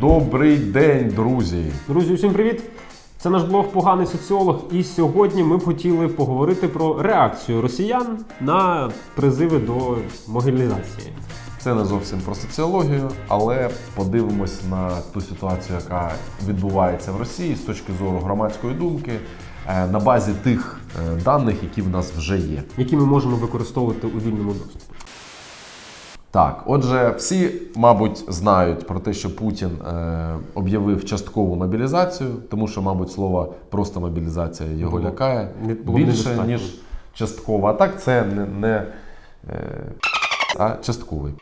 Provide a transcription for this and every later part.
Добрий день, друзі! Друзі, усім привіт! Це наш блог Поганий соціолог. І сьогодні ми б хотіли поговорити про реакцію росіян на призиви до могилізації. Це не зовсім про соціологію, але подивимось на ту ситуацію, яка відбувається в Росії з точки зору громадської думки е, на базі тих е, даних, які в нас вже є. які ми можемо використовувати у вільному доступі. Так, отже, всі, мабуть, знають про те, що Путін е, об'явив часткову мобілізацію, тому що, мабуть, слово просто мобілізація його Було- лякає не- було більше, ніж часткова. А так це не, не е, а частковий.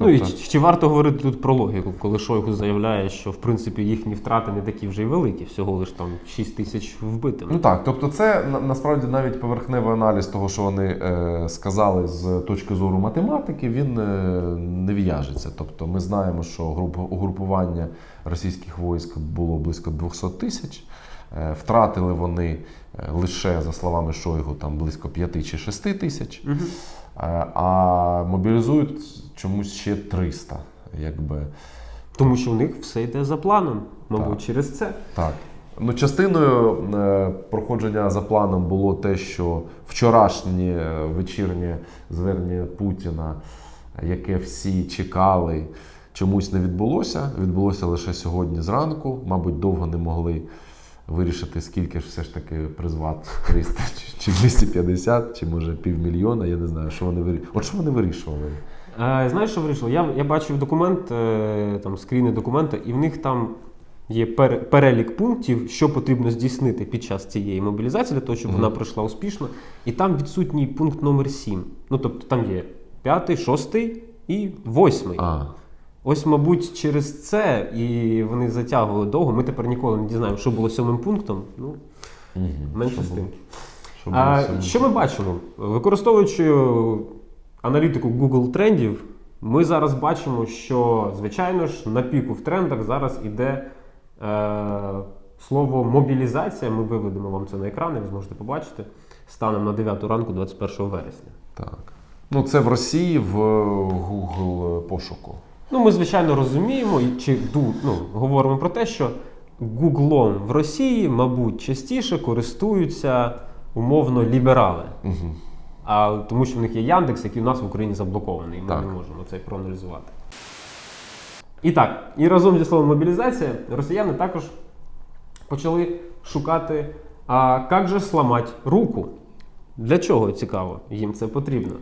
Ну і Тобто- чи, чи варто говорити тут про логіку, коли Шойгу заявляє, що в принципі їхні втрати не такі вже й великі, всього лиш там 6 тисяч вбитими. Ну так, тобто, це на- насправді навіть поверхневий аналіз того, що вони е, сказали з точки зору математики, він е, не в'яжеться. Тобто, ми знаємо, що груп, угрупування російських військ було близько 200 тисяч. Е, втратили вони е, лише за словами Шойгу там близько 5 чи 6 тисяч. Е, а мобілізують чомусь ще 300. Якби. Тому що у них все йде за планом, мабуть, Так. через це. Так. Ну, частиною е, проходження за планом було те, що вчорашнє вечірнє звернення Путіна, яке всі чекали, чомусь не відбулося. Відбулося лише сьогодні зранку. Мабуть, довго не могли вирішити, скільки ж все ж таки призвати 300 чи- чи 250, чи може півмільйона. Я не знаю, що вони вирішували. От що вони вирішували? Знаєш, що вирішило? Я, я бачив документ, е, там скріни документа, і в них там є пер- перелік пунктів, що потрібно здійснити під час цієї мобілізації, для того, щоб Мгм. вона пройшла успішно. І там відсутній пункт номер 7. Ну, тобто там є п'ятий, шостий і восьмий. Ось, мабуть, через це і вони затягували довго. Ми тепер ніколи не дізнаємо, що було сьомим пунктом. Ну, угу. менше Що з тим. Що А, що ми бачимо? Використовуючи аналітику Google трендів, ми зараз бачимо, що, звичайно ж, на піку в трендах зараз іде е, слово мобілізація. Ми виведемо вам це на екрани, ви зможете побачити. Станом на 9 ранку, 21 вересня. Так. Ну, це в Росії в Google пошуку. Ну, ми, звичайно, розуміємо чи ну, говоримо про те, що Гуглом в Росії, мабуть, частіше користуються умовно ліберали. Угу. А тому що в них є Яндекс, який у нас в Україні заблокований, і ми Так. не можемо це проаналізувати. І так, і разом зі словом мобілізація, росіяни також почали шукати, а як же сламати руку? Для чого цікаво? Їм це потрібно.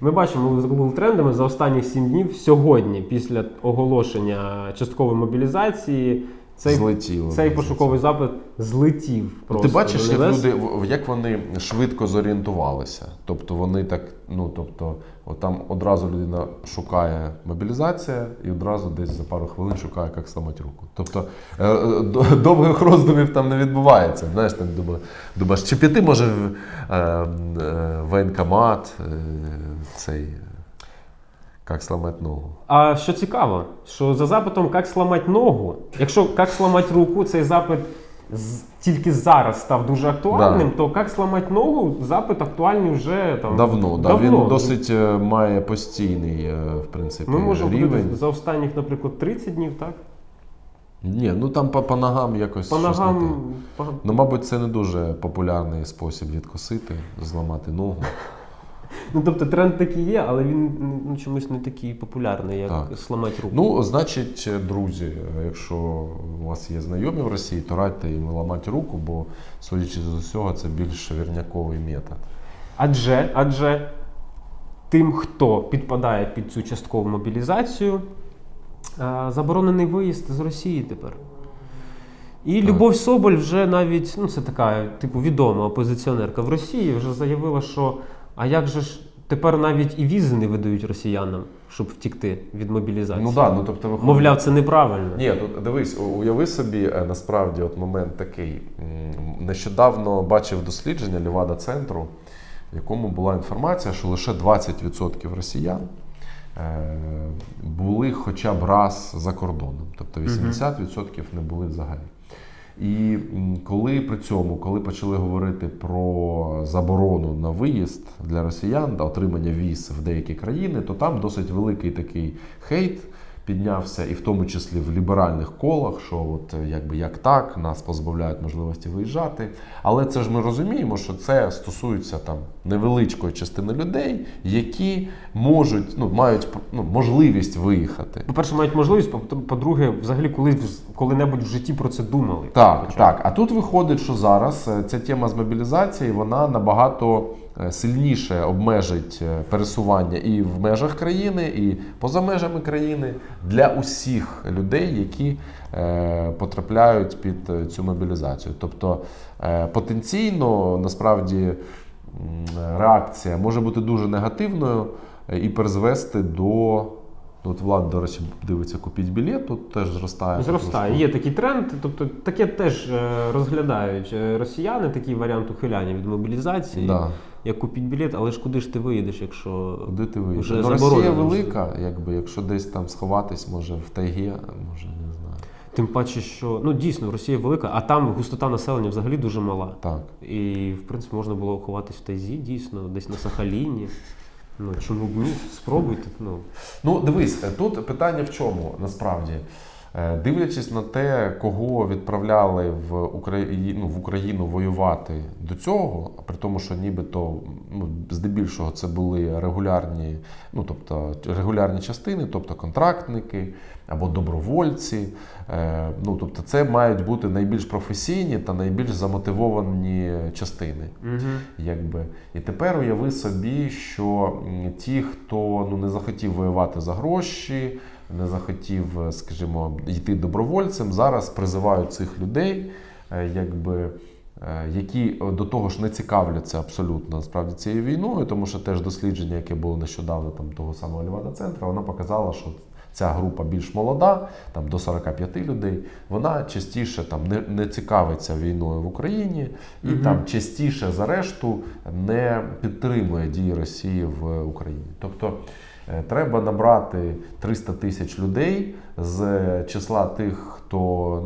Ми бачимо з Google трендами за останні 7 днів сьогодні, після оголошення часткової мобілізації, цей, Злетіло. цей пошуковий запит злетів. Просто Ти бачиш, як люди, як вони швидко зорієнтувалися. Тобто вони так, ну тобто, от там одразу людина шукає мобілізація і одразу десь за пару хвилин шукає, як сламати руку. Тобто е, е, довгих роздумів там не відбувається. Знаєш, там думаєш, чи піти може в е, е, воєнкомат, е, цей. Як сламати ногу. А що цікаво, що за запитом як сламати ногу, якщо як сламати руку, цей запит тільки зараз став дуже актуальним, то як сламати ногу, запит актуальний вже там Давно, да. він досить е, має постійний, е, в принципі, Ми можемо рівень. за останніх, наприклад, 30 днів, так? Ні, ну там по, по ногам якось. По ногам. по- Ну, мабуть, це не дуже популярний спосіб відкосити, зламати ногу. Ну тобто тренд такий є, але він ну, чомусь не такий популярний, як Так. сламати руку. Ну, значить, друзі, якщо у вас є знайомі в Росії, то радьте їм ламати руку, бо, судячи з усього, це більш вірняковий метод. Адже, адже тим, хто підпадає під цю часткову мобілізацію, е, заборонений виїзд з Росії тепер. І Так. Любов Соболь вже навіть, ну це така, типу, відома опозиціонерка в Росії, вже заявила, що а як же ж тепер навіть і візи не видають росіянам, щоб втікти від мобілізації. Ну да, ну тобто виходить. Мовляв, це неправильно. Ні, тут дивись, уяви собі е, насправді от момент такий. Нещодавно бачив дослідження Лівада центру, в якому була інформація, що лише 20% росіян е, були хоча б раз за кордоном, тобто 80% не були взагалі. І коли при цьому, коли почали говорити про заборону на виїзд для росіян, та отримання віз в деякі країни, то там досить великий такий хейт піднявся, і в тому числі в ліберальних колах, що от е, якби як так, нас позбавляють можливості виїжджати. Але це ж ми розуміємо, що це стосується там невеличкої частини людей, які можуть, ну мають ну, можливість виїхати. По-перше, мають можливість, по- по-друге, взагалі коли коли-небудь в житті про це думали. Так, так. А тут виходить, що зараз е, ця тема з мобілізації вона набагато сильніше обмежить е, пересування і в межах країни, і поза межами країни для усіх людей, які е, потрапляють під е, цю мобілізацію. Тобто е, потенційно насправді реакція може бути дуже негативною е, і призвести до. Ну, От Влад, до речі, дивиться, купіть білет, тут теж зростає. Зростає. Є такий тренд, тобто таке теж е, розглядають е, росіяни, такий варіант ухиляння від мобілізації. Да. Як купіть білет, але ж куди ж ти виїдеш, якщо Куди ти виїдеш? Вже Ну, Росія велика, якби якщо десь там сховатись, може в тайгі, може не знаю. тим паче, що ну дійсно Росія велика, а там густота населення взагалі дуже мала. Так. І в принципі можна було ховатись в Тайзі, дійсно, десь на Сахаліні. Ну чому б ні? Спробуйте. Ну Ну, дивись, е, тут питання в чому насправді. Е, Дивлячись на те, кого відправляли в Україну, в Україну воювати до цього, при тому, що нібито ну, здебільшого це були регулярні, ну тобто регулярні частини, тобто контрактники або добровольці. Е, Ну тобто, це мають бути найбільш професійні та найбільш замотивовані частини. угу. Якби. І тепер уяви собі, що ті, хто ну, не захотів воювати за гроші, не захотів, е, скажімо, йти добровольцем, зараз призивають цих людей, е, якби. Які до того ж не цікавляться абсолютно насправді цією війною, тому що теж дослідження, яке було нещодавно там того самого Лівада центру, воно показало, що ця група більш молода, там до 45 людей, вона частіше там не, не цікавиться війною в Україні і Мгм. там частіше за решту не підтримує дії Росії в Україні. Тобто е, треба набрати 300 тисяч людей з числа тих, хто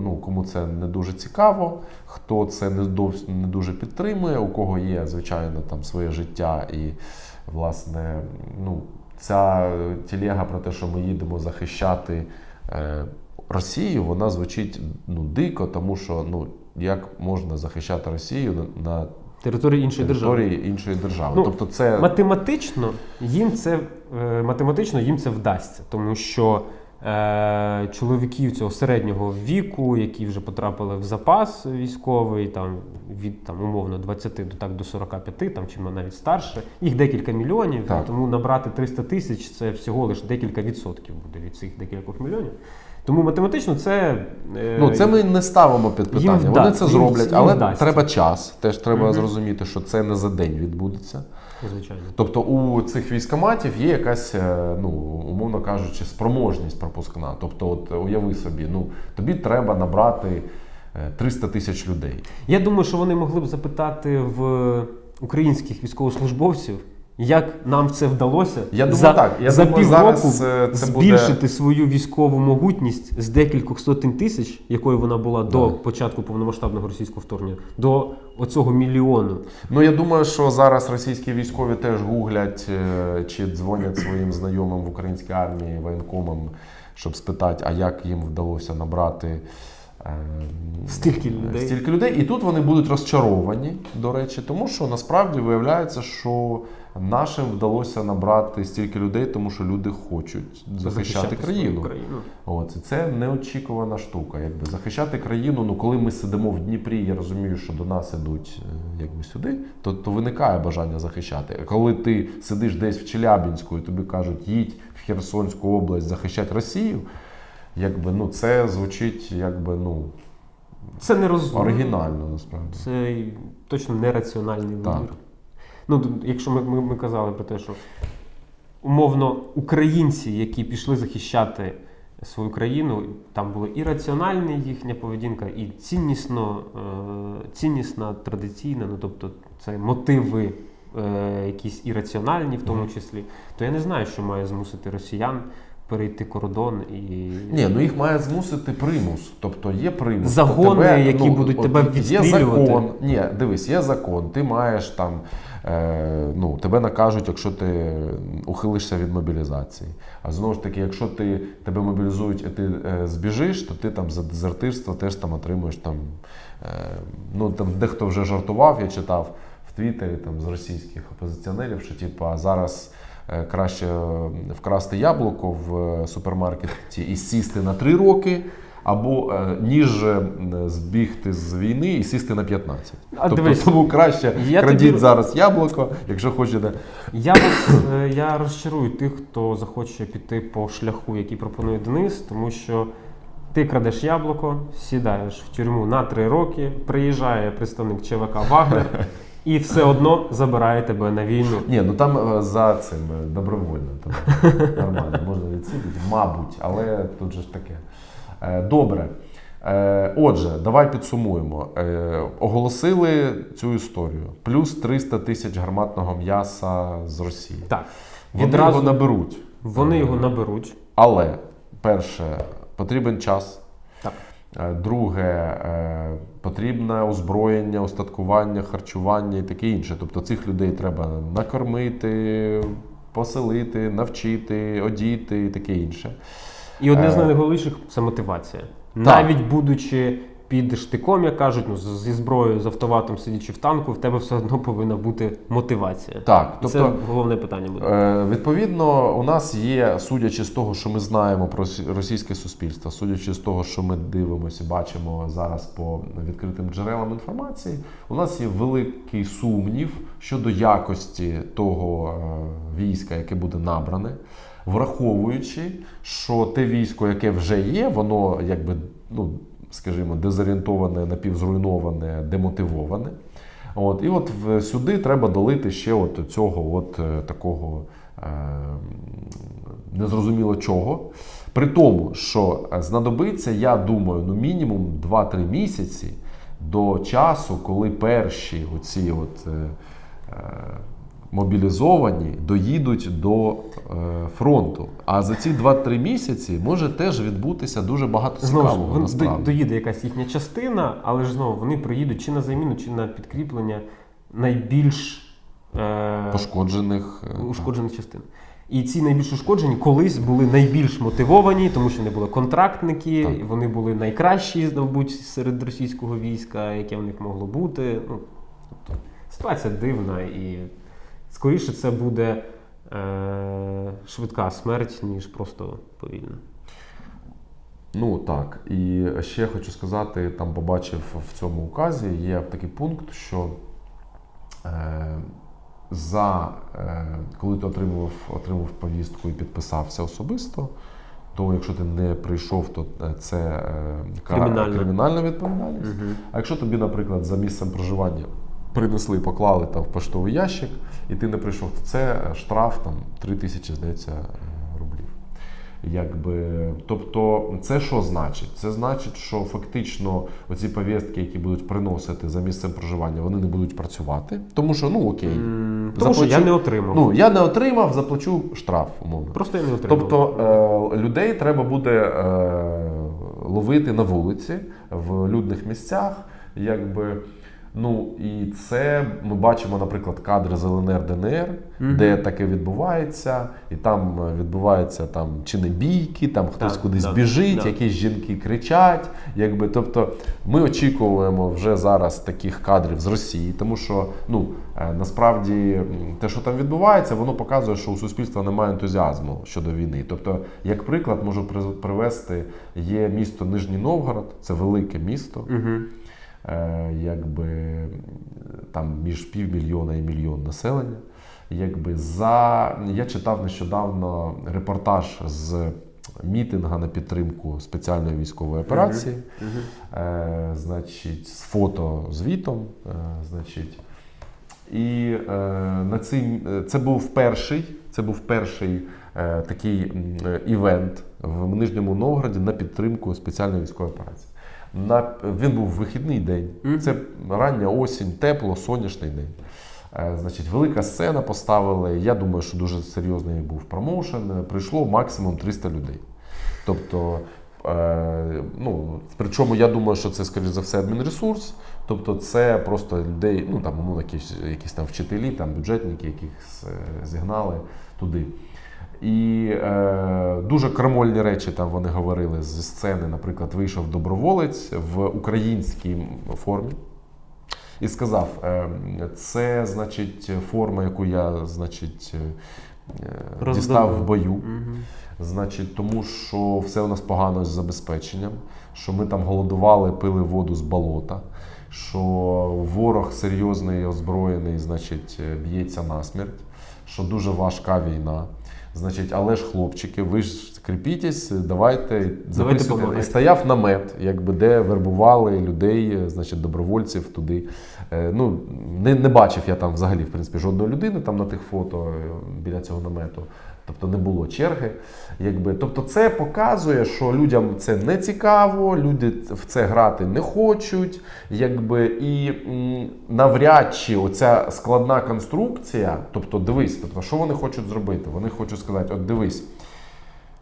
ну кому це не дуже цікаво, хто це не не дуже підтримує, у кого є звичайно там своє життя і власне ну ця тілега про те, що ми їдемо захищати е, Росію, вона звучить ну дико, тому що ну як можна захищати Росію на, території іншої держави. іншої держави. Ну, тобто, це Математично їм це е, математично їм це вдасться, тому що чоловіків цього середнього віку, які вже потрапили в запас військовий, там від там умовно 20 до так до 45, там чи навіть старше, їх декілька мільйонів. Так. Тому набрати 300 тисяч це всього лише декілька відсотків буде від цих декількох мільйонів. Тому математично це е, ну це ми не ставимо під їм питання. вда- Вони це зроблять, їм але вдасться. треба час. Теж треба Мгм. зрозуміти, що це не за день відбудеться. звичайно. Тобто у цих військоматів є якась, е, ну умовно кажучи, спроможність пропускна. Тобто, от уяви собі, ну тобі треба набрати е, 300 тисяч людей. Я думаю, що вони могли б запитати в українських військовослужбовців, як нам це вдалося Я думаю, за, так. Я за думаю, півроку е, це буде- збільшити свою військову могутність з декількох сотень тисяч, якою вона була до початку повномасштабного російського вторгнення, до оцього мільйону. Ну я думаю, що зараз російські військові теж гуглять е, чи дзвонять своїм знайомим в українській армії, воєнкомам, щоб спитати, а як їм вдалося набрати. Е, Стільки людей. Стільки людей. І тут вони будуть розчаровані, до речі, тому що насправді виявляється, що нашим вдалося набрати стільки людей, тому що люди хочуть захищати, свою країну. країну. От, і це неочікувана штука. Якби захищати країну. Ну коли ми сидимо в Дніпрі, я розумію, що до нас ідуть е, якби сюди, то, то виникає бажання захищати. А коли ти сидиш десь в Челябінську і тобі кажуть, їдь в Херсонську область захищати Росію, якби ну це звучить якби ну Це не розумно. оригінально насправді. Це точно нераціональний вибір. Ну, якщо ми, ми, ми казали про те, що умовно українці, які пішли захищати свою країну, там була і раціональна їхня поведінка, і ціннісно, е, ціннісна, традиційна, ну тобто це мотиви. е, Якісь ірраціональні в тому числі, то я не знаю, що має змусити росіян перейти кордон і. Ні, ну їх має змусити примус. Тобто є примус. Загони, які будуть тебе Є закон. Ні, дивись, є закон. Ти маєш там. Е, ну, тебе накажуть, якщо ти ухилишся від мобілізації. А знову ж таки, якщо ти тебе мобілізують і ти е, збіжиш, то ти там за дезертирство теж там отримуєш там. Е, ну там дехто вже жартував, я читав в Твіттері там з російських опозиціонерів, що типа зараз. Е, Краще вкрасти яблуко в е, супермаркеті і сісти на 3 роки, або е, ніж збігти з війни і сісти на 15. А тобто дивись, тому краще я крадіть тобі- зараз яблуко, якщо хочете. Я вас я розчарую тих, хто захоче піти по шляху, який пропонує Денис, тому що ти крадеш яблуко, сідаєш в тюрму на три роки, приїжджає представник ЧВК Вагнер і все одно забирає тебе на війну. Ні, ну там е, за цим е, добровольно. Там нормально, можна відсидіти, мабуть, але тут же ж таке. Е, Добре. Отже, давай підсумуємо. Оголосили цю історію. Плюс 300 тисяч гарматного м'яса з Росії. Так, Вони відразу його наберуть. вони його наберуть. Але перше, потрібен час. Так. Друге, потрібне озброєння, остаткування, харчування і таке інше. Тобто цих людей треба накормити, поселити, навчити, одіти і таке інше. І одне з Е, найголовніших це мотивація. Навіть будучи під штиком, як кажуть, ну зі зброєю, з автоматом сидячи в танку, в тебе все одно повинна бути мотивація. Так, Це тобто головне питання буде. Е, Відповідно, у нас є, судячи з того, що ми знаємо про російське суспільство, судячи з того, що ми дивимося, бачимо зараз по відкритим джерелам інформації, у нас є великий сумнів щодо якості того е, війська, яке буде набране, враховуючи, що те військо, яке вже є, воно якби, ну скажімо, дезорієнтоване, напівзруйноване, демотивоване. От, і от сюди треба долити ще от цього от е, такого е, незрозуміло чого. При тому, що е, знадобиться, я думаю, ну мінімум 2-3 місяці до часу, коли перші оці от, е, е, мобілізовані доїдуть до е, фронту. А за ці 2-3 місяці може теж відбутися дуже багато Знову ж цікавого. вон- насправді. доїде якась їхня частина, але ж знову вони приїдуть чи на заміну, чи на підкріплення найбільш е, Пошкоджених. е, ушкоджених частин. І ці найбільш ушкоджені колись були найбільш мотивовані, тому що вони були контрактники, Так. і вони були найкращі, мабуть, серед російського війська, яке в них могло бути. Ну, тобто, ситуація дивна і скоріше це буде е, швидка смерть, ніж просто повільна. Ну так. І ще хочу сказати, там побачив в цьому указі є такий пункт, що е, за е, коли ти отримував, отримав повістку і підписався особисто, то якщо ти не прийшов, то е, це е, кара- Кримінальна. кримінальна відповідальність. А якщо тобі, наприклад, за місцем проживання принесли поклали там в поштовий ящик, і ти не прийшов, то це штраф там 3 тисячі, здається, е, рублів. Якби, тобто, це що значить? Це значить, що фактично оці повістки, які будуть приносити за місцем проживання, вони не будуть працювати. Тому що, ну окей, М, Тому що я не отримав. ну я не отримав, заплачу штраф, умовно. Просто я не отримав. Тобто е, людей треба буде е, ловити на вулиці в людних місцях, якби. Ну і це ми бачимо, наприклад, кадри з ЛНР ДНР, де таке відбувається, і там е, відбуваються там чи не бійки, там хтось Так, кудись так, біжить, так. якісь жінки кричать. Якби, тобто ми очікуємо вже зараз таких кадрів з Росії, тому що ну е, насправді те, що там відбувається, воно показує, що у суспільства немає ентузіазму щодо війни. Тобто, як приклад, можу при- привести, є місто Нижній Новгород, це велике місто. Угу. Е, якби там між півмільйона і мільйон населення. Якби за я читав нещодавно репортаж з мітинга на підтримку спеціальної військової операції. Е, значить, з фото звітом. Е, значить, і е, на е, це був перший, це був перший е, такий івент в Нижньому Новгороді на підтримку спеціальної військової операції. На, він був вихідний день. Це рання осінь, тепло, сонячний день. Е, Значить, велика сцена поставили. Я думаю, що дуже серйозний був промоушен. Прийшло максимум 300 людей. Тобто, е, ну, причому я думаю, що це, скоріш за все, адмінресурс. Тобто, це просто людей, ну там ну, якісь, якісь там вчителі, там бюджетники, яких е, зігнали туди. І е, дуже крамольні речі там вони говорили зі сцени. Наприклад, вийшов доброволець в українській формі і сказав: е, це значить форма, яку я значить, е, дістав в бою. Значить, тому що все у нас погано з забезпеченням, що ми там голодували, пили воду з болота, що ворог серйозний, озброєний, значить, б'ється насмерть, що дуже важка війна. Значить, але ж хлопчики, ви ж кріпітесь, давайте записуйте. І стояв намет, якби де вербували людей, е, значить, добровольців туди. Е, Ну, не, не бачив я там взагалі, в принципі, жодної людини там на тих фото е, біля цього намету. Тобто не було черги. Якби. Тобто це показує, що людям це не цікаво, люди в це грати не хочуть. Якби, і навряд чи оця складна конструкція, тобто дивись, тобто, що вони хочуть зробити? Вони хочуть сказати: от дивись,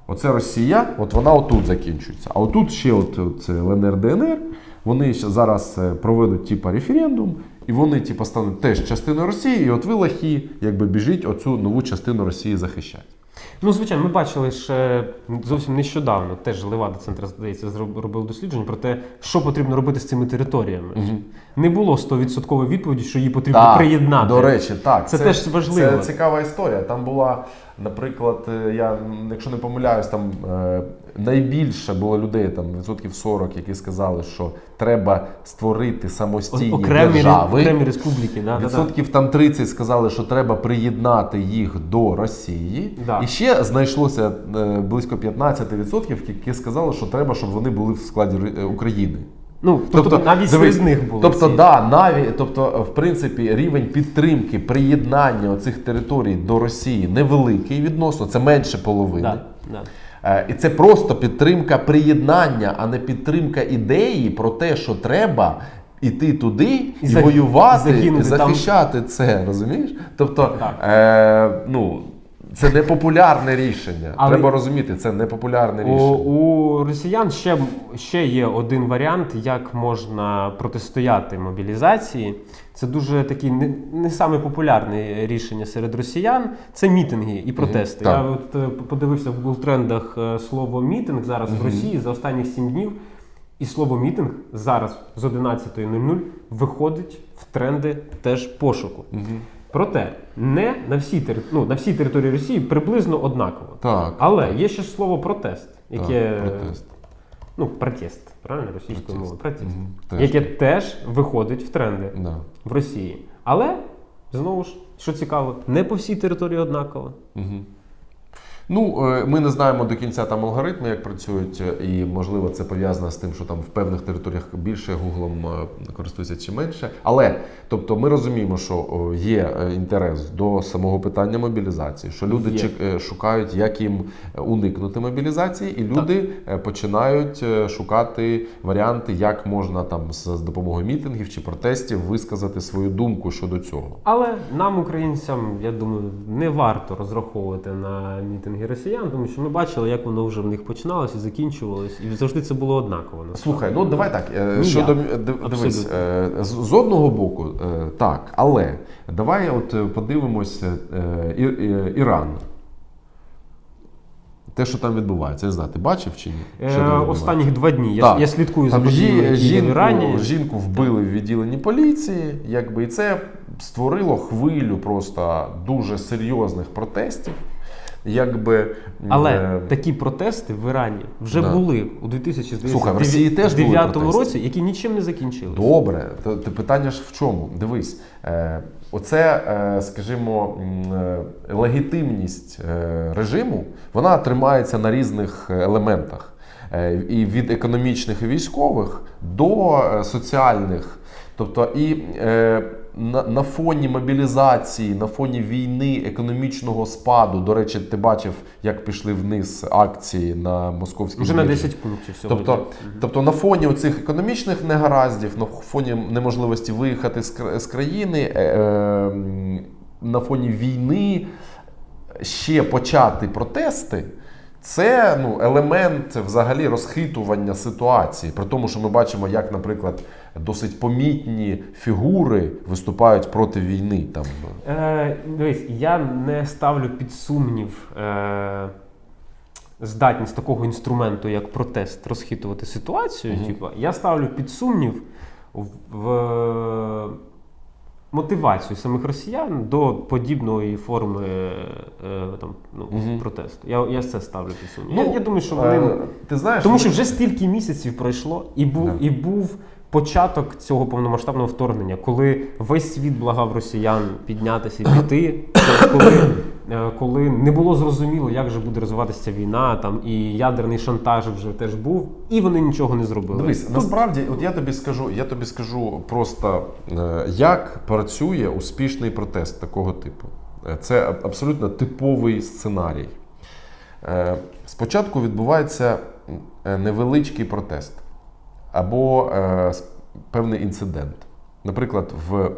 оце Росія, от вона отут закінчується. А отут ще от, це ЛНР ДНР. Вони зараз е, проведуть типа референдум, і вони типа стануть теж частиною Росії, і от ви лахі, якби біжіть оцю нову частину Росії захищати. Ну, звичайно, ми бачили ще зовсім нещодавно, теж Левада Центр, здається, зробив робив дослідження про те, що потрібно робити з цими територіями. Не було 100% відповіді, що її потрібно Так, приєднати. До речі, так. Це теж важливо. Це цікава історія. Там була, наприклад, е, я, якщо не помиляюсь, там е, найбільше було людей, там відсотків 40, які сказали, що треба створити самостійні окремі, держави. окремі республіки. Да. Відсотків там 30 сказали, що треба приєднати їх до Росії. Да. І ще знайшлося е, близько 15%, які сказали, що треба, щоб вони були в складі е, України. Ну, тобто, навіть дивись, серед них були. Тобто, ці. да, навіть, тобто, в принципі, рівень підтримки, приєднання цих територій до Росії невеликий відносно, це менше половини. Да, да. Е, І це просто підтримка приєднання, а не підтримка ідеї про те, що треба іти туди і, за- воювати, і захищати там. це. Розумієш? Тобто, Так. е, ну, це не популярне рішення. Але- Треба розуміти, це не популярне У, рішення. у росіян ще, ще є один варіант, як можна протистояти мобілізації. Це дуже такий не, не саме популярне рішення серед росіян. Це мітинги і протести. так. Я от е, подивився в Google трендах е, слово мітинг зараз в Росії за останні 7 днів. І слово мітинг зараз з 11.00 виходить в тренди теж пошуку. Проте не на всій, території, ну, на всій території Росії приблизно однаково. Так. Але є ще слово протест, яке Так, протест. ну протест, правильно російською Протест. мовою, протест, Мгм, теж яке теж виходить в тренди Да. в Росії. Але знову ж, що цікаво, не по всій території однаково. Ну, е, ми не знаємо до кінця там алгоритми, як працюють, е, і можливо це пов'язано з тим, що там в певних територіях більше гуглом е, користуються чи менше. Але тобто ми розуміємо, що є інтерес до самого питання мобілізації, що люди Є. шукають, як їм уникнути мобілізації, і люди е, починають шукати варіанти, як можна там з допомогою мітингів чи протестів висказати свою думку щодо цього. Але нам, українцям, я думаю, не варто розраховувати на мітинги росіян, тому що ми бачили, як воно вже в них починалось і закінчувалось, і завжди це було однаково. насправді. Слухай, ну давай так. е, Ніяк. Щодо дивись, е, з, одного боку, е, так, але давай от подивимось І- І- Іран. Те, що там відбувається, я не знаю, ти бачив чи ні? Е, Що? Останніх два дні. Я, Так. я слідкую за Там подіями, жі, в жінку, Ірані. жінку вбили в відділенні поліції, якби, і це створило хвилю просто дуже серйозних протестів. Якби, Але е, такі протести в Ірані вже Да. були у 2009 Слухай, в Росії теж були протести. році, які нічим не закінчилися. Добре, то, то питання ж в чому? Дивись, е, оце, е, скажімо, е, легітимність е, режиму, вона тримається на різних елементах. Е, і від економічних і військових до е, соціальних. Тобто, і е, на, на фоні мобілізації, на фоні війни, економічного спаду. До речі, ти бачив, як пішли вниз акції на московській Вже на 10 пунктів сьогодні. Тобто, тобто на фоні цих економічних негараздів, на фоні неможливості виїхати з, з країни, е, е, на фоні війни ще почати протести. Це ну, елемент взагалі розхитування ситуації. При тому, що ми бачимо, як, наприклад, досить помітні фігури виступають проти війни. Там Е, дивись, я не ставлю під сумнів е, здатність такого інструменту, як протест, розхитувати ситуацію. Мгм. Типу, я ставлю під сумнів в, в мотивацію самих росіян до подібної форми е, там, ну, угу. протесту. Я, я це ставлю під сумнів. я, я думаю, що е, ти знаєш, Тому що вже стільки місяців пройшло, і був, Да. і був початок цього повномасштабного вторгнення, коли весь світ благав росіян піднятися і піти, коли, е, коли не було зрозуміло, як же буде розвиватися ця війна, там і ядерний шантаж вже теж був, і вони нічого не зробили. Дивись, Тут насправді, от я тобі скажу, я тобі скажу просто, е, як працює успішний протест такого типу. Е, Це абсолютно типовий сценарій. Е, Спочатку відбувається е, невеличкий протест або е, певний інцидент. Наприклад, в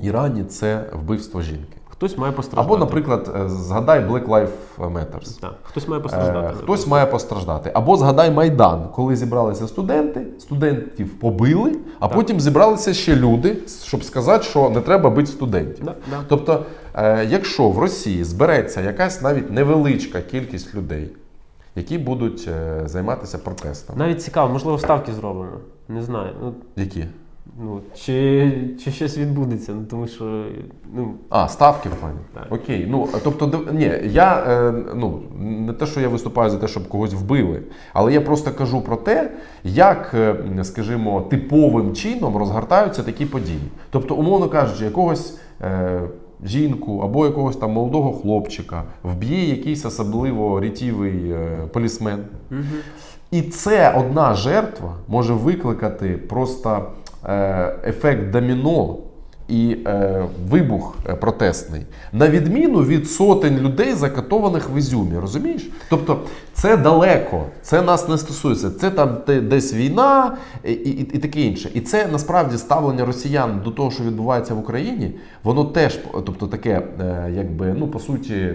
Ірані це вбивство жінки. Хтось має постраждати. Або, наприклад, е, згадай Black Lives Matters. Так, хтось має Е, постраждати. Хтось має постраждати. Або згадай Майдан, коли зібралися студенти, студентів побили, а Так. потім зібралися ще люди, щоб сказати, що не треба бити студентів. Да, да. Тобто, е, якщо в Росії збереться якась навіть невеличка кількість людей, які будуть е, займатися протестом, Навіть цікаво, можливо, ставки зробимо. Не знаю. Ну, які? Ну, чи, чи щось відбудеться, ну, тому що ну, А, ставки в плані. Так. Окей. Ну тобто, ні, я е, ну не те, що я виступаю за те, щоб когось вбили, але я просто кажу про те, як, е, скажімо, типовим чином розгортаються такі події. Тобто, умовно кажучи, якогось. Е, Жінку або якогось там молодого хлопчика вб'є якийсь особливо рятівий е, полісмен. І це одна жертва може викликати просто ефект доміно і е, вибух е, протестний, на відміну від сотень людей, закатованих в Ізюмі. Розумієш? Тобто це далеко, це нас не стосується. Це там десь війна і, і, і таке інше. І це насправді ставлення росіян до того, що відбувається в Україні, воно теж, тобто таке, е, якби, ну по суті,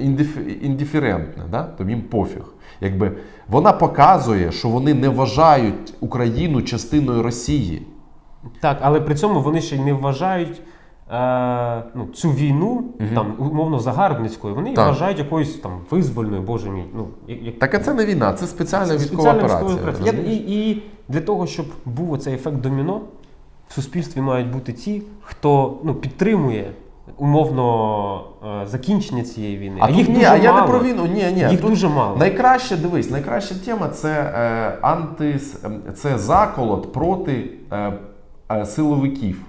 індиф- індиферентне, да? тобто їм пофіг. Якби вона показує, що вони не вважають Україну частиною Росії. Так, але при цьому вони ще й не вважають е, ну, цю війну, там, умовно, загарбницькою, вони Так. вважають якоюсь там визвольною, боже мій. Ну, як, Так а це не війна, це спеціальна це військова спеціальна операція. військова операція. Я- і, і для того, щоб був оцей ефект доміно, в суспільстві мають бути ті, хто ну, підтримує умовно е, закінчення цієї війни. А, тут, ні, дуже а я не про війну. Ні, ні. Їх тут дуже мало. Найкраще дивись, найкраща тема це е, антис, ем, це заколот проти е, е, силовиків.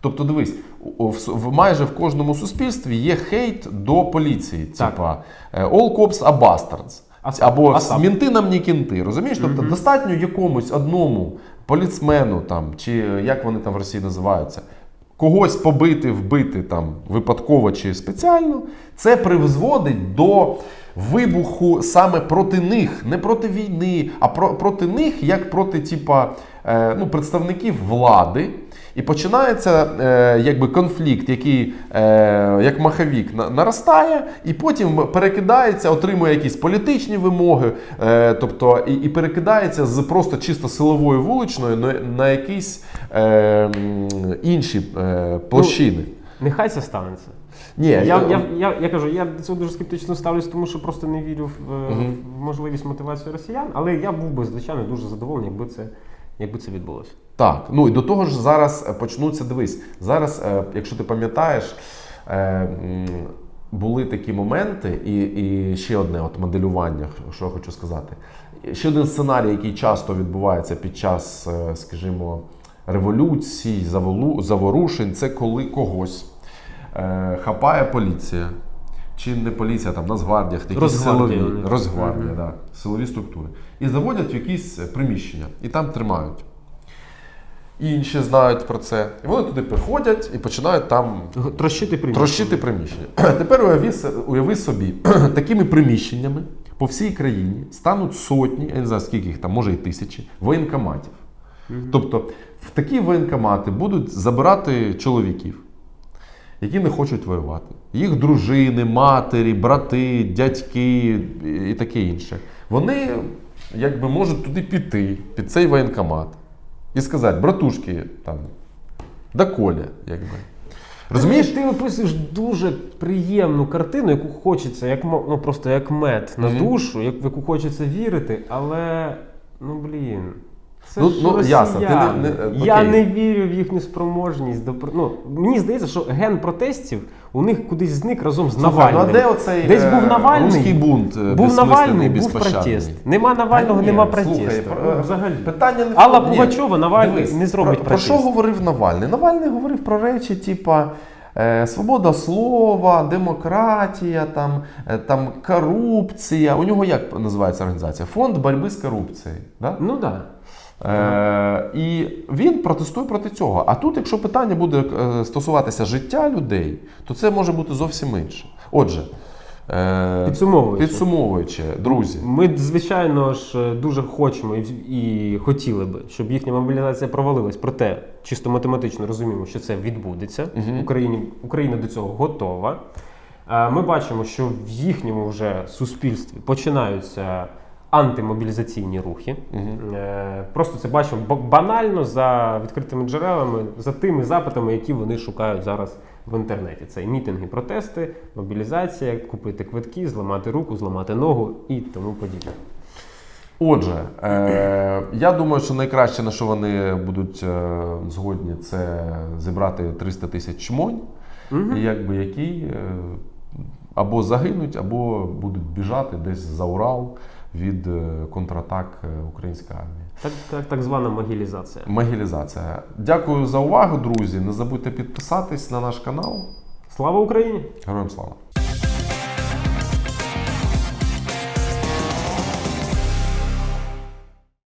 Тобто, дивись, в, в майже в кожному суспільстві є хейт до поліції. Типа е, all cops are bastards. Асап. Або Асап. мінти нам не кінти. Розумієш? Тобто достатньо якомусь одному поліцмену там, чи як вони там в Росії називаються. Когось побити, вбити там випадково чи спеціально, це призводить до вибуху саме проти них, не проти війни, а про, проти них, як проти типа, е, ну, представників влади. І починається е, якби конфлікт, який е, як маховік на- наростає, і потім перекидається, отримує якісь політичні вимоги, е, тобто і, і перекидається з просто чисто силової вуличної на, на якісь е, інші е, площини. Нехай це станеться. Ні, Я, я, я- я, я, кажу, я до цього дуже скептично ставлюсь, тому що просто не вірю в, е, Мгм. в можливість мотивації росіян, але я був би, звичайно, дуже задоволений, якби це, якби це відбулося. Так, ну і до того ж зараз е, почнуться. Дивись, зараз, е, якщо ти пам'ятаєш, е, були такі моменти, і, і ще одне от моделювання, що я хочу сказати. Ще один сценарій, який часто відбувається під час, скажімо, революцій, заворушень, це коли когось хапає поліція. Чи не поліція, там Нацгвардія, якісь силові, вони. Росгвардія, да, силові структури. І заводять в якісь приміщення, і там тримають. інші знають про це. І вони туди приходять і починають там Трощити приміщення. трощити приміщення. Тепер уяви, уяви собі, такими приміщеннями по всій країні стануть сотні, я не знаю скільки їх там, може і тисячі, воєнкоматів. Тобто в такі воєнкомати будуть забирати чоловіків, які не хочуть воювати. Їх дружини, матері, брати, дядьки і таке інше. Вони якби можуть туди піти, під цей воєнкомат, і сказати, братушки, там, доколя, якби. Розумієш? Ти описуєш дуже приємну картину, яку хочеться, як ну просто як мед на душу, як в яку хочеться вірити, але ну блін. Це Ну, ж ну, ясно, ти не- росіяни. не- Я окей. не вірю в їхню спроможність до пр- ну, мені здається, що ген протестів у них кудись зник разом з Слухай, Навальним. ну а де оцей Десь був е, Навальний, руський бунт? е, був безсмисленний, Навальний, був безпощадний? протест. Нема Навального, ні, нема слухай, протесту. про- Ну, взагалі. Питання не в Алла тому. Ні. Пугачова Навальний Дивись, не зробить про, про протест. що говорив Навальний? Навальний говорив про речі, типа. е, Свобода слова, демократія, там, е, там корупція. У нього як називається організація? Фонд боротьби з корупцією. Да? Ну так. Да. Е, і він протестує проти цього. А тут, якщо питання буде е, стосуватися життя людей, то це може бути зовсім інше. Отже, е, Підсумовуючи. підсумовуючи, друзі, Ми, звичайно ж, е, дуже хочемо і, і хотіли би, щоб їхня мобілізація провалилась. Проте чисто математично розуміємо, що це відбудеться. Мгм. Україні, Україна до цього готова. Е, Ми бачимо, що в їхньому вже суспільстві починаються антимобілізаційні рухи. Е, Просто це бачимо банально за відкритими джерелами, за тими запитами, які вони шукають зараз в інтернеті. Це мітинги, протести, мобілізація, купити квитки, зламати руку, зламати ногу і тому подібне. Отже, е, я думаю, що найкраще, на що вони будуть е, згодні, це зібрати 300 тисяч чмонь, і якби які е, або загинуть, або будуть біжати десь за Урал від е, контратак е, української армії. Так, так, так звана могілізація. Могілізація. Дякую за увагу, друзі. Не забудьте підписатись на наш канал. Слава Україні! Героям слава!